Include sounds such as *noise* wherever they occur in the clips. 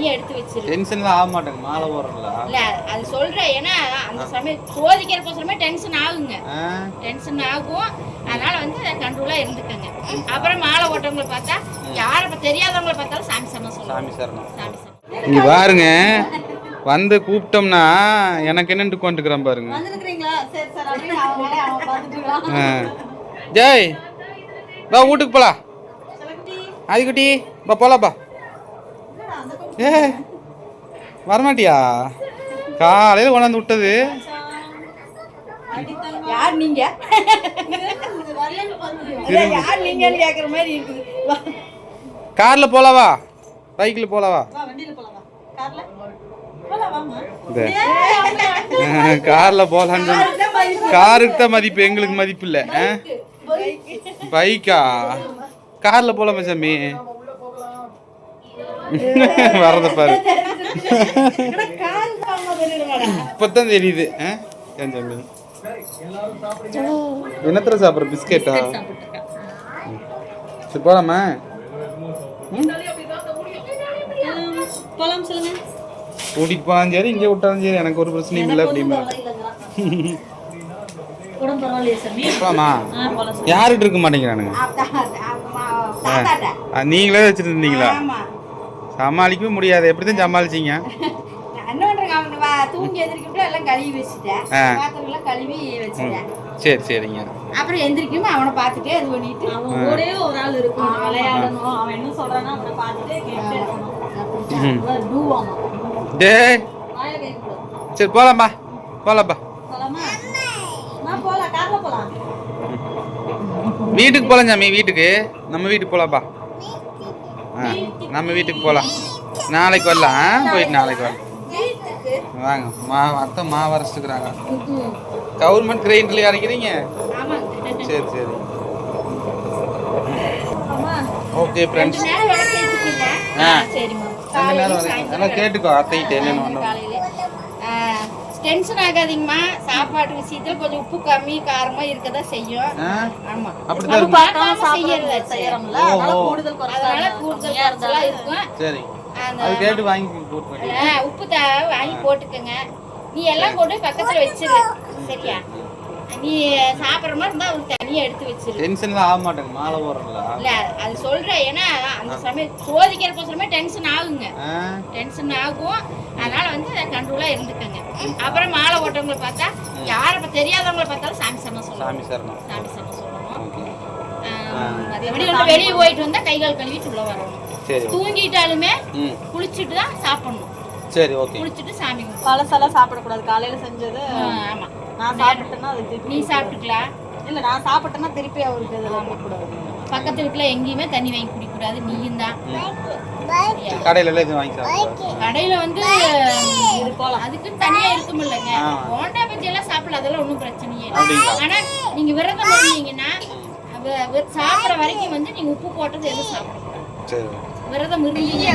தனியா எடுத்து வச்சிரு டென்ஷன்லாம் ஆக மாட்டேங்க மாலை போடுறல இல்ல அது சொல்றேன். ஏன்னா அந்த சமயம் சோதிக்கிறப்ப டென்ஷன் ஆகுங்க. ஆ. டென்ஷன் ஆகும். அதனால வந்து கண்ட்ரோலா இருந்துக்கங்க. அப்புறம் மாலை ஓட்டவங்களை பார்த்தா யாரை தெரியாதவங்களை பார்த்தாலும் சாமி சமம் சொல்லுவாங்க. சாமி சரணம். சாமி இங்க பாருங்க வந்து கூப்பிட்டோம்னா எனக்கு என்னன்ட்டு கொண்டுக்கிறேன் பாருங்க. ஜெய் பா வீட்டுக்கு போலாம். ஆதிக்குட்டி பா போலாப்பா ஏ வரமாட்டியா? காலையில் கொண்டாந்து விட்டது. யார் நீங்க? யார் நீங்கன்னு மாதிரி இருக்குது. காரில் போலாவா? பைக்கில் போலாவா? வா வண்டியில போலாம் வா கார்ல போலாம் *laughs* போகலான்னு காருக்கு தான் மதிப்பு எங்களுக்கு மதிப்பு இல்லை பைக்கா. காரில் போகலாமா சாமி? *laughs* வரத பாரு. இப்போதான் தெரியுது என்னத்துல சாப்பிட்ற பிஸ்கெட்டா சரி போலாமா போலாம் சொல்லுங்க கூட்டிட்டு போனாலும் சரி இங்கே விட்டாலும் சரி எனக்கு ஒரு பிரச்சனையும் இல்லை சாமி யாருகிட்ட இருக்க மாட்டேங்கிறானுங்க நீங்களே வச்சுருந்தீங்களா ஆமா சமாளிக்கவே முடியாது. எப்படி தான் சமாளிச்சீங்க? நான் *laughs* என்ன பண்றேங்க அவனை வா- தூங்கி எந்திரிக்கக்குள்ள எல்லாம் கழுவி வச்சுட்டேன். ஆ. பாத்திரம் எல்லாம் கழுவி வச்சுட்டேன். சரி சரிங்க. அப்புறம் எந்திரிக்கும் அவனை பார்த்துட்டே இது பண்ணிட்டு அவன் கூடயே ஒரு ஆள் இருக்கும். விளையாடணும். அவன் என்ன சொல்றானோ அவனை பார்த்துட்டே கொடு. சரி போலாம்ப்பா. போலாம்ப்பா. போலாமா? நான் போலாம். கார்ல போலாம். வீட்டுக்கு போகலாம் சாமி வீட்டுக்கு. நம்ம வீட்டுக்கு போகலாம்ப்பா ஆ. நம்ம வீட்டுக்கு போகலாம் நாளைக்கு வரலாம் ஆ? போயிட்டு நாளைக்கு வரலாம் வாங்க மா அத்தை மா வரைச்சிட்டுக்கிறாங்க கவர்மெண்ட் கிரைண்டர்ல இறக்கிறீங்க ஆமாங்க சரி சரி ஓகே ஃப்ரெண்ட்ஸ்? ஆ. காலையில நேரம் வரைக்கும் நல்லா கேட்டுக்கோ அத்தைகிட்ட என்னென்ன. ஆ, டென்ஷன் ஆகாதீங்கம்மா. சாப்பாட்டு விஷயத்துல கொஞ்சம் உப்பு கம்மி காரமா இருக்கதான் செய்யும். ஆமா. செய்யறதாச்சு. செய்யறோம்ல. கூடுதல் அதனால குறைச்சா கூடுதல் இருக்கும். சரி. அந்த அது கேட்டு வாங்கி உப்பு தா வாங்கி போட்டுக்கோங்க. நீ எல்லாம் கொண்டு பக்கத்துல வச்சிரு. சரியா? நீ சாப்பிடுற மாதிரி இருந்தா அவனுக்கு தனியா எடுத்து வச்சிரு. டென்ஷன்லாம் ஆக மாட்டேங்க மாலை போடுறல இல்ல அது சொல்றேன் ஏன்னா அந்த சமயம் சோதிக்கிறப்ப டென்ஷன் ஆகுங்க. டென்ஷன் ஆகும். அதனால வந்து கண்ட்ரோலா இருந்துக்கங்க. அப்புறம் மாலை ஓட்டவங்களை பார்த்தா யாரை இப்ப தெரியாதவங்களை பார்த்தாலும் சாமி சமம் சொல்லணும் சாமி சரணம். சாமி சமம் சொல்லணும் வெளியே போயிட்டு வந்தா கை கால் கழுவிட்டு உள்ள வரணும். சரி தூங்கிட்டாலுமே குளிச்சுட்டு தான் சாப்பிடணும். சரி ஓகே. குளிச்சுட்டு சாமி. பழசெல்லாம் சாப்பிடக்கூடாது. காலையில செஞ்சது ஆமா. நான் சாப்பிட்டேன்னா அது திருப்பி நீ சாப்பிட்டுக்கலாம் இல்ல நான் சாப்பிட்டேன்னா திருப்பி அவருக்கு இதெல்லாம் கொடுக்கூடாது பக்கத்து வீட்டுல எங்கேயுமே தண்ணி வாங்கி குடிக்க கூடாது நீயும் தான்? கடையில எல்லாம் எதுவும் வாங்கி சாப்பிடுவோம் கடையில வந்து இது போலாம். அதுக்குன்னு தனியா இருக்கும் இல்லைங்க. போண்டா பஜ்ஜி எல்லாம் சாப்பிடலாம் அதெல்லாம் ஒண்ணும் பிரச்சனையே இல்லை. அப்படிங்களா? ஆனா நீங்க விரதம் இருந்தீங்கன்னா வ- சாப்பிடுற வரைக்கும் வந்து நீங்க உப்பு போட்டது எதுவும் சாப்பிடக்கூடாது சரி. விரதம் இருந்தீங்க.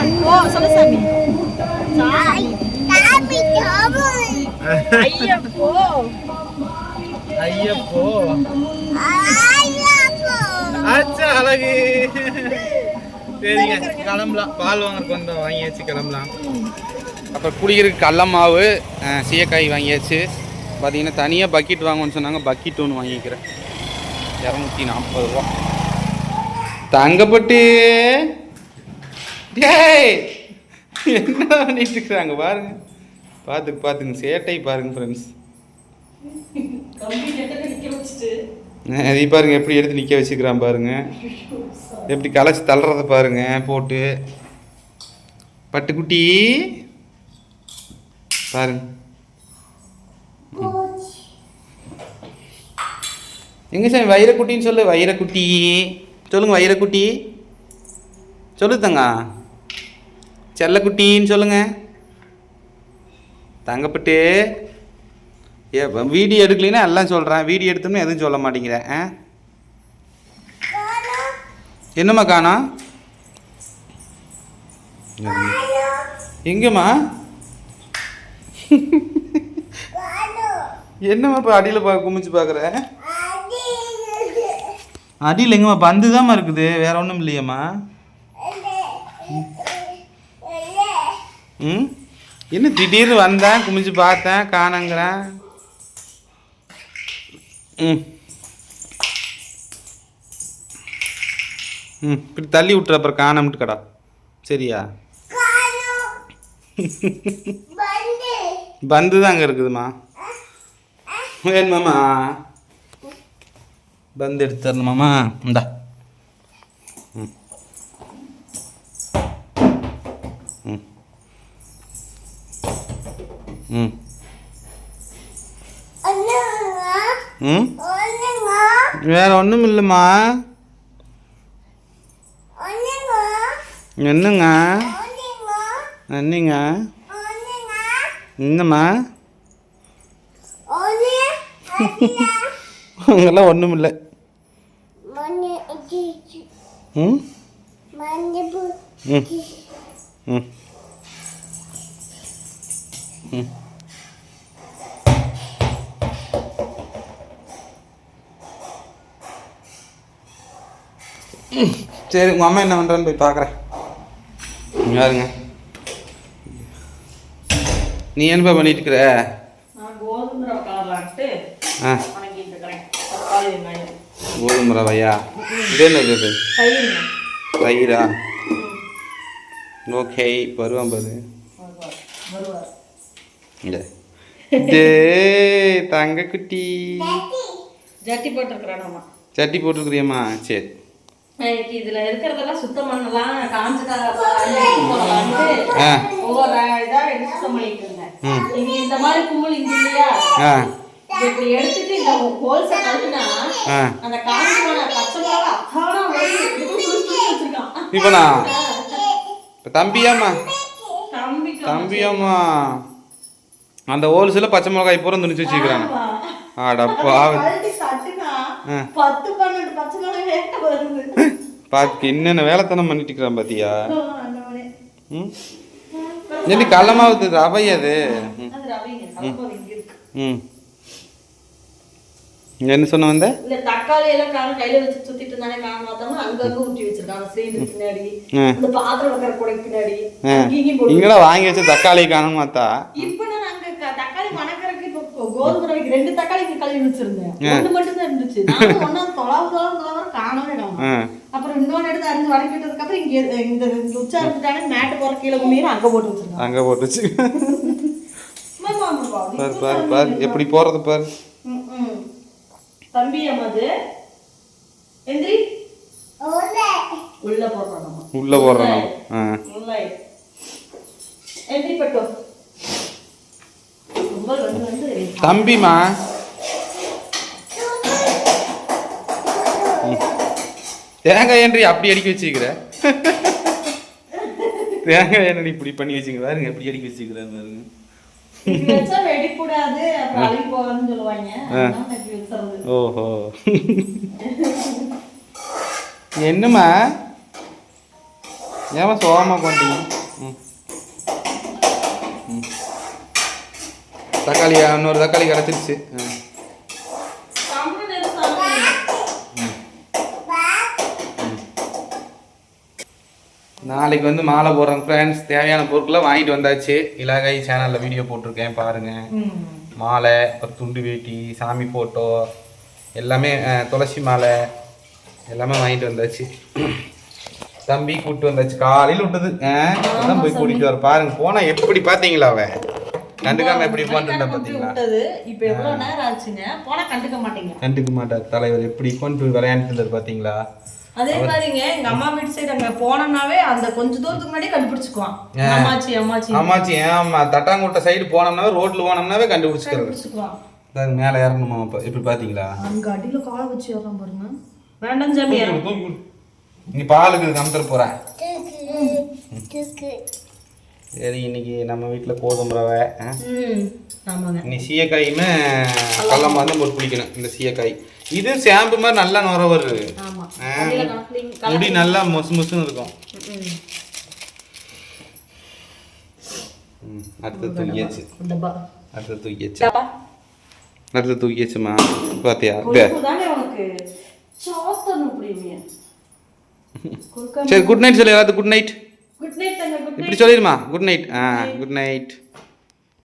சொல்ல சாமி. ஐயப்போ. ஐயப்போ. அச்சா அழகு. சரிங்க கிளம்பலாம். பால் வாங்குறதுக்கு வந்து வாங்கியாச்சு கிளம்பலாம். அப்புறம் குடிக்கிறதுக்கு கடல மாவு சீயக்காய் வாங்கியாச்சு. பார்த்தீங்கன்னா தனியாக பக்கெட் வாங்கணும்னு சொன்னாங்க. பக்கெட் ஒன்று வாங்கிக்கிறேன். இரநூத்தி நாற்பது ரூபா. தங்கப்பட்டு. டேய் என்ன பண்ணிட்டு இருக்கிறாங்க பாருங்க. பார்த்துக்கு பார்த்துங்க சேட்டை பாருங்க ஃப்ரெண்ட்ஸ் அது பாருங்க எப்படி எடுத்து நிற்க வச்சுக்கிறான் பாருங்க. எப்படி களைச்சி தள்ளுறத பாருங்க போட்டு. பட்டுக்குட்டி. பாருங்க. எங்க சார் வைரக்குட்டின்னு சொல்லு வைரக்குட்டி. சொல்லுங்க வைரக்குட்டி. சொல்லு தங்க. செல்லக்குட்டின்னு சொல்லுங்க. தங்கப்பட்டு ஏ வீடியோ எடுக்கலைன்னா எல்லாம் சொல்கிறேன் வீடியோ எடுத்தோம்னா எதுவும் சொல்ல மாட்டேங்கிறேன் ஆ? என்னம்மா காணோம் எங்கம்மா? என்னம்மா இப்போ அடியில் பா குமிச்சு பார்க்குற அடியில் எங்கம்மா? பந்து தாம்மா இருக்குது. வேற ஒன்றும் இல்லையம்மா. ம்? என்ன திடீர்னு வந்தேன் குமிஞ்சு பார்த்தேன் காணங்கிறேன். ம். ம் இப்படி தள்ளி விட்டுற அப்புறம் காணம்ட்டு கடா சரியா? பந்து தான் அங்கே இருக்குதுமா வேணுமாம்மா? பந்து எடுத்து தரணுமாம்மா? இந்தா. ம். ம்? வேற ஒன்றும் இல்லைம்மா. என்னங்க? என்னங்க என்னம்மா? அங்கெல்லாம் ஒன்றும் இல்லை. ம்? ம். ம். ம். சரி உங்கள் அம்மா என்ன பண்ணுறான்னு போய் பார்க்குறேன் யாருங்க நீ என்னப்பா பண்ணிட்டு இருக்கிற? ஆ. கோதுமை ரவையா? இது என்ன இது? தயிர். ஓகே வருவான் பாரு. வருவார். வருவார். இங்க. டே தங்க குட்டி ஜட்டி போட்டிருக்கிறேன் சட்டி போட்டுருக்குறியம்மா? சரி. இன்னைக்கு இதுல இருக்கிறதெல்லாம் சுத்தம் பண்ணலாம். காஞ்ச போடலான்ட்டு ஆ. ஒவ்வொரு இதா எடுத்து சுத்தம் பண்ணிட்டு இருந்தேன். ம். இங்க இந்த மாதிரி கும்பல் இங்க இல்லையா? இப்படி எடுத்துட்டு இந்த ஹோல்ஸை கழுத்துனா ஆ. அந்த காஞ்ச போன பச்சை மிளகா அத்தானா வச்சிருக்கான். இப்போண்ணா இப்போ தம்பியாம்மா. தம்பி தம்பியாம்மா. அந்த ஹோல்சேல பச்சை மிளகாய் பூரா துணிச்சு வச்சுக்கிறாங்க ஆடப்பா. பத்து பன்னெண்டு பச்சை மிளகாய் வருது. பார்த்து என்னென்ன வேலைத்தனம் பண்ணிட்டு இருக்கிறான் பாத்தியா. ம்? என்ன கள்ளமாவது ரவை அது? ம். என்ன சொன்ன வந்த? இல்ல தக்காளி எல்லாம் காணும் கையில வச்சு சுத்திட்டு இருந்தானே காணும் பார்த்தோம்னா அங்கங்க ஊற்றி வச்சிருக்காங்க. சிலிண்டர் பின்னாடி ஆ. அந்த பாத்திரம் வைக்கிற கூடைக்கு பின்னாடி இங்கெல்லாம் வாங்கி வச்ச தக்காளி காணும் பார்த்தா. இப்ப நான் அங்க க- தக்காளி மணக்கறதுக்கு இப்போ கோதுமை ரவைக்கு ரெண்டு தக்காளி இங்க கழுவி வச்சிருந்தேன். ஒண்ணு மட்டும் தான் இருந்துச்சு நான் ஒன்னா தொலாவு தொலாவு தொலாவு காணவே காணும் அப்புறம் இன்னொன்னு எடுத்து அரிஞ்சு வதக்கிட்டதுக்கு அப்புறம் இங்க இந்த உச்சா இருந்துட்டாங்க மேட்டு போற கீழே குமியிற அங்க போட்டு வச்சிருக்காங்க. அங்கே ஆமாப்பா. அது பாரு பாரு பாரு. எப்படி போறது பாரு. தம்பி அம்மாது எந்திரி. உள்ள போடுறோம் உள்ள போடுறோம் உள்ள எந்திரி பட்டு. வந்து தம்பிமா. தேங்காய் ஏன்றி அப்படி அடிக்க வச்சுக்கிற தேங்காய் ஏன்றி இப்படி பண்ணி வச்சுக்கிற பாருங்க எப்படி அடிக்க வச்சுக்கிறேன் பாருங்க. இப்படி வச்சா வெடிக்கூடாது அப்புறம் அழுகி போகாதுன்னு சொல்லுவாங்க. அதனால நான் இப்படி வச்சிடுறது. ஓஹோ. என்னம்மா? ஏமா சோகமாக ம் ம். தக்காளி இன்னொரு தக்காளி கிடச்சிருச்சு ஆ. நாளைக்கு வந்து மாலை போடுறோம் ஃப்ரெண்ட்ஸ் தேவையான பொருட்களை வாங்கிட்டு வந்தாச்சு. இலகை சேனலில் வீடியோ போட்டிருக்கேன் பாருங்கள். மாலை அப்புறம் துண்டு வேட்டி சாமி ஃபோட்டோ எல்லாமே துளசி மாலை எல்லாமே வாங்கிட்டு வந்தாச்சு. தம்பி கூப்பிட்டு வந்தாச்சு. காலையில் விட்டது. அதான் போய் கூட்டிட்டு வர பாருங்க. போனா எப்படி பார்த்தீங்களா அவ கண்டுக்காம எப்படி நம்பி பார்த்தீங்களா இப்ப எவ்வளவு நேரம் ஆச்சுங்க? போனா கண்டுக்க மாட்டீங்க. கண்டுக்க மாட்டார். தலைவர் எப்படி உட்காந்து விளையாண்டுட்டு இருந்தார் பார்த்தீங்களா அதே மாதிரிங்க எங்க அம்மா வீட்டு சைடு அங்க போனோம்னாவே அந்த கொஞ்ச தூரத்துக்கு முன்னாடி கண்டுபிடிச்சுக்குவான். அம்மாச்சி அம்மாச்சி ஆமாச்சி ஏமா தட்டாங்குட்டை சைடு போனோம்னாவே ரோட்ல போனோம்னாவே கண்டுபிடிச்சிக்கிறது கண்டுபிடிச்சுக்குவான். அதான் மேலே இறங்கணுமா இப்போ? எப்படி பார்த்தீங்களா அங்க அடியில காலை வச்சு ஏறான் பாருங்க. வேண்டாம் இறங்கு. நீ பாலுக்கு கமுத்தர போகிறேன் சரி இன்னைக்கு நம்ம வீட்டில் கோதுமை ரவை நீ சீயக்காயுமே கடலமா தான் போட்டு குளிக்கணும் இந்த சீயக்காய். இது ஷாம்பு மாதிரி நல்லா நுர வருது. முடி நல்லா மொசு மொசுன்னு இருக்கும். அடுத்து தூக்கியாச்சு. அடுத்து தூக்கியாச்சு. அடுத்து தூக்கியாச்சுமா? புரியுமே சரி குட் நைட் சொல்லு எல்லாத்துக்கும் குட் நைட் இப்படி சொல்லிடுமா? குட் நைட் ஆ குட் நைட்